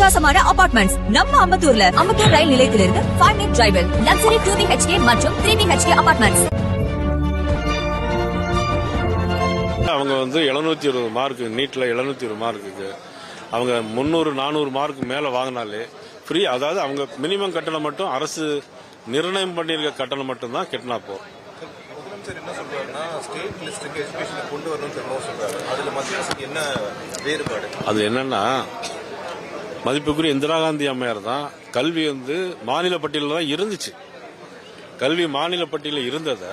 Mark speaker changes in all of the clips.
Speaker 1: அட்டகாசமான அபார்ட்மெண்ட்ஸ் நம்ம அம்பத்தூர்ல அம்பத்தூர் ரயில் நிலையத்திலிருந்து ஃபைவ் மினிட் டிரைவில் லக்ஸரி டூ பிஹெச்கே மற்றும் த்ரீ பிஹெச்கே அபார்ட்மெண்ட்ஸ்
Speaker 2: அவங்க வந்து எழுநூத்தி இருபது மார்க் நீட்ல எழுநூத்தி இருபது மார்க்குக்கு அவங்க முந்நூறு நானூறு மார்க் மேல வாங்கினாலே ஃப்ரீ அதாவது அவங்க மினிமம் கட்டணம் மட்டும் அரசு நிர்ணயம் பண்ணியிருக்க கட்டணம் மட்டும் தான் கட்டினா போதும்.
Speaker 3: முதலமைச்சர் என்ன சொல்றாருன்னா ஸ்டேட் லிஸ்ட்டுக்கு எஜுகேஷனை கொண்டு வரணும்னு திரும்பவும் சொல்றாரு. அதுல மத்திய அரசுக்கு என்ன வேறுபாடு?
Speaker 2: அது என்னன்னா மதிப்புக்குரிய இந்திரா காந்தி அம்மையார் தான் கல்வி வந்து மாநில பட்டியலில் தான் இருந்துச்சு. கல்வி மாநில பட்டியலில் இருந்ததை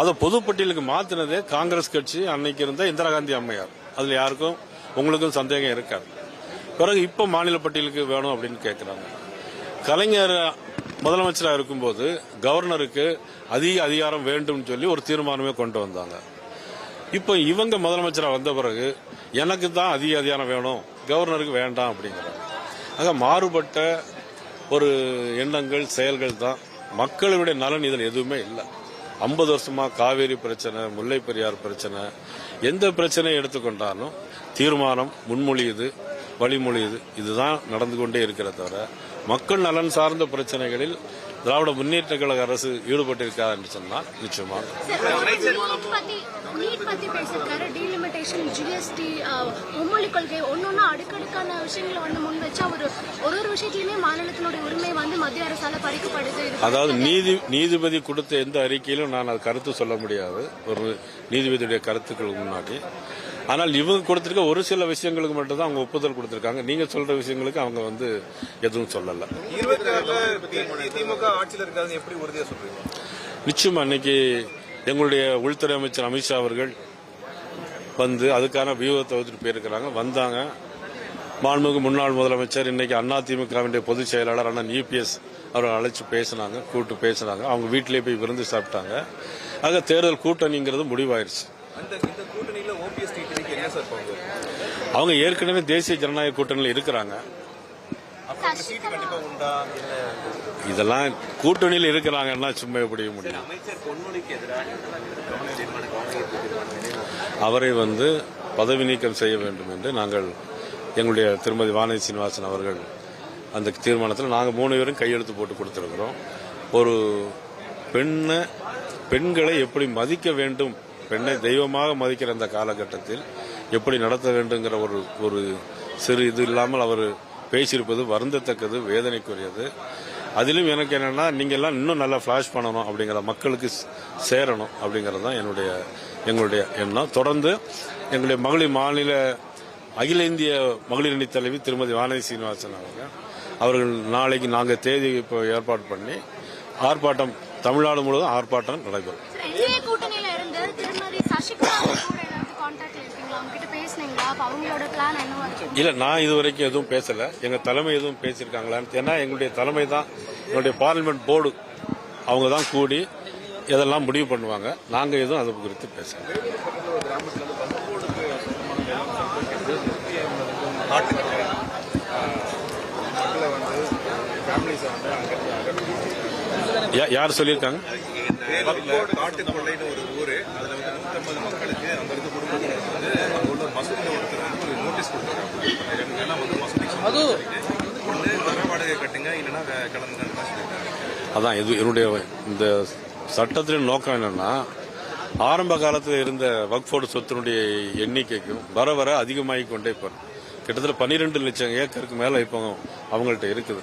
Speaker 2: அதை பொதுப்பட்டியலுக்கு மாத்தினதே காங்கிரஸ் கட்சி அன்னைக்கு இருந்த இந்திரா காந்தி அம்மையார். அதில் யாருக்கும் உங்களுக்கும் சந்தேகம் இருக்காது. பிறகு இப்போ மாநில பட்டியலுக்கு வேணும் அப்படின்னு கேட்குறாங்க கலைஞர் முதலமைச்சராக இருக்கும்போது கவர்னருக்கு அதிக அதிகாரம் வேண்டும்னு சொல்லி ஒரு தீர்மானமே கொண்டு வந்தாங்க. இப்போ இவங்க முதலமைச்சராக வந்த பிறகு எனக்கு தான் அதிக அதிகாரம் வேணும். கவர்னருக்கு வேண்டாம் அப்படிங்கிறாங்க. ஆக மாறுபட்ட ஒரு எண்ணங்கள் செயல்கள் தான். மக்களுடைய நலன் இதில் எதுவுமே இல்லை. ஐம்பது வருஷமா காவேரி பிரச்சனை முல்லை பெரியார் பிரச்சனை எந்த பிரச்சனையை எடுத்துக்கொண்டாலும் தீர்மானம் முன்மொழியுது வழிமொழியுது. இதுதான் நடந்து கொண்டே இருக்கிற தவிர மக்கள் நலன் சார்ந்த பிரச்சனைகளில் திராவிட முன்னேற்ற கழக அரசு ஈடுபட்டிருக்காது என்று சொன்னால்
Speaker 4: நிச்சயமா. ஜிஎஸ்டி மும்மொழி கொள்கை ஒன்னொன்னா அடுக்கடுக்கான விஷயங்களை வந்து முன் வச்சு அவர் ஒரு விஷயத்திலுமே மாநிலத்தினுடைய உரிமை வந்து மத்திய அரசால பறிக்கப்படுது.
Speaker 2: அதாவது நீதி நீதிபதி கொடுத்த எந்த அறிக்கையிலும் நான் அது கருத்து சொல்ல முடியாது. ஒரு நீதிபதியுடைய கருத்துக்களுக்கு முன்னாடி. ஆனால் இவங்க கொடுத்திருக்க ஒரு சில விஷயங்களுக்கு மட்டும் தான் அவங்க ஒப்புதல் கொடுத்திருக்காங்க. நீங்க சொல்ற விஷயங்களுக்கு அவங்க வந்து எதுவும் சொல்லல.
Speaker 3: திமுக ஆட்சியில் இருக்காதுன்னு எப்படி உறுதியா சொல்றீங்க?
Speaker 2: நிச்சயமா இன்னைக்கு எங்களுடைய உள்துறை அமைச்சர் அமித்ஷா அவர்கள் வந்து அதுக்கான வியூகத்தை வகுத்துட்டு போயிருக்கிறாங்க. வந்தாங்க. மாண்புமிகு முன்னாள் முதலமைச்சர் இன்னைக்கு அதிமுகவினுடைய பொதுச் செயலாளர் அண்ணன் இபிஎஸ் அவரை அழைச்சு பேசினாங்க கூட்டு பேசினாங்க. அவங்க வீட்டிலேயே போய் விருந்து சாப்பிட்டாங்க. ஆக தேர்தல் கூட்டணிங்கிறது முடிவாயிருச்சு. அவங்க ஏற்கனவே தேசிய ஜனநாயக கூட்டணியில் இருக்கிறாங்க. இதெல்லாம் கூட்டணியில் இருக்கிறாங்கன்னா சும்மா எப்படி முடியும்? அவரை வந்து பதவி நீக்கம் செய்ய வேண்டும் என்று நாங்கள் எங்களுடைய திருமதி வானதி சீனிவாசன் அவர்கள் அந்த தீர்மானத்தில் நாங்கள் மூணு பேரும் கையெழுத்து போட்டு கொடுத்துருக்கிறோம். ஒரு பெண்ணை பெண்களை எப்படி மதிக்க வேண்டும் பெண்ணை தெய்வமாக மதிக்கிற அந்த காலகட்டத்தில் எப்படி நடத்த வேண்டுங்கிற ஒரு ஒரு சிறு இது இல்லாமல் அவர் பேசியிருப்பது வருந்தத்தக்கது வேதனைக்குரியது. அதிலும் எனக்கு என்னென்னா நீங்க எல்லாம் இன்னும் நல்லா ஃப்ளாஷ் பண்ணணும் அப்படிங்கிற மக்களுக்கு சேரணும் அப்படிங்கிறது தான் என்னுடைய எங்களுடைய எண்ணம். தொடர்ந்து எங்களுடைய மகளிர் மாநில அகில இந்திய மகளிர் அணி தலைவி திருமதி வானதி சீனிவாசன் அவர்கள். அவர்கள் நாளைக்கு நாங்கள் தேதி இப்போ ஏற்பாடு பண்ணி ஆர்ப்பாட்டம் தமிழ்நாடு முழுவதும் ஆர்ப்பாட்டம் நடைபெறும். இல்ல நான் இது வரைக்கும் எதுவும் பேசல. எங்க தலைமை எதுவும் பேசியிருக்காங்களான்னு ஏன்னா எங்களுடைய தலைமை தான் எங்களுடைய பார்லிமெண்ட் போர்டு அவங்க தான் கூடி இதெல்லாம் முடிவு பண்ணுவாங்க. நாங்க எதுவும் அது குறித்து பேசல. யா- யார் சொல்லியிருக்காங்க?
Speaker 3: காட்டுக்கொள்ளைன்னு ஒரு ஊரு அதுல வந்து நூத்தம்பது மக்களுக்கு அங்க இருக்க குடும்பங்களுக்கு வந்து அங்க உள்ள மசூதியில ஒருத்தர் வந்து ஒரு நோட்டீஸ் கொடுத்துருக்காங்க எங்கன்னா வந்து மசூதி வந்து வர வாடகை கட்டுங்க இல்லைன்னா சொல்லியிருக்காங்க
Speaker 2: அதான் இது என்னுடைய இந்த சட்டத்தின் நோக்கம் என்னன்னா ஆரம்ப காலத்தில் இருந்த வக்ஃபோர்டு சொத்தினுடைய எண்ணிக்கைக்கும் வர வர அதிகமாகி கொண்டே போகிறோம் கிட்டத்தட்ட பன்னிரெண்டு லட்சம் ஏக்கருக்கு மேலே இப்போ அவங்கள்ட்ட இருக்குது.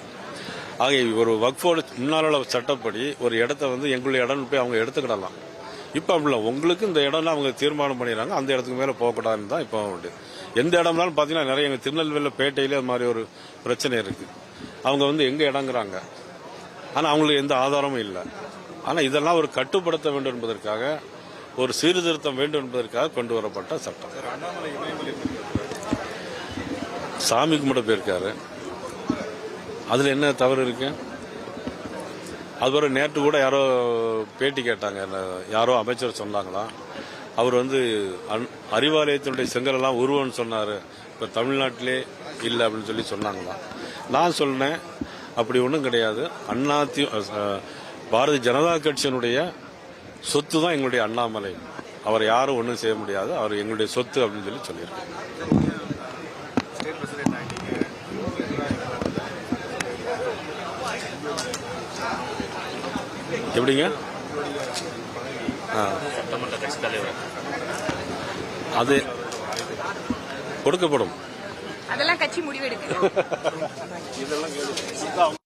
Speaker 2: ஆக ஒரு வக்ஃபோர்டு முன்னாள் உள்ள சட்டப்படி ஒரு இடத்த வந்து எங்களுடைய இடம் போய் அவங்க எடுத்துக்கிடலாம். இப்போ அப்படி உங்களுக்கு இந்த இடம்லாம் அவங்க தீர்மானம் பண்ணிடுறாங்க அந்த இடத்துக்கு மேலே போகக்கூடாதுன்னு தான் இப்போ உண்டு. எந்த இடம்னாலும் பார்த்தீங்கன்னா நிறைய எங்கள் திருநெல்வேலியில் பேட்டையிலே அது மாதிரி ஒரு பிரச்சனை இருக்குது அவங்க வந்து எங்கே இடங்குறாங்க? ஆனால் அவங்களுக்கு எந்த ஆதாரமும் இல்லை. ஆனால் இதெல்லாம் ஒரு கட்டுப்படுத்த வேண்டும் என்பதற்காக ஒரு சீர்திருத்தம் வேண்டும் என்பதற்காக கொண்டு வரப்பட்ட சட்டம். சாமி கும்பிட போயிருக்காரு. அதில் என்ன தவறு இருக்கு? அதுவரை நேற்று கூட யாரோ பேட்டி கேட்டாங்க. யாரோ அமைச்சர் சொன்னாங்களா? அவர் வந்து அன்- அறிவாலயத்தினுடைய செங்கலெல்லாம் உருவம்னு சொன்னார். இப்போ தமிழ்நாட்டிலே இல்லை அப்படின்னு சொல்லி சொன்னாங்களா? நான் சொன்னேன் அப்படி ஒன்றும் கிடையாது. அண்ணா பாரதிய ஜனதா கட்சியினுடைய சொத்து தான் எங்களுடைய அண்ணாமலை. அவர் யாரும் ஒன்றும் செய்ய முடியாது. அவர் எங்களுடைய சொத்து அப்படின்னு சொல்லி சொல்லியிருக்காங்க எப்படிங்க? அது கொடுக்கப்படும்.
Speaker 5: அதெல்லாம் கட்சி முடிவெடுக்கு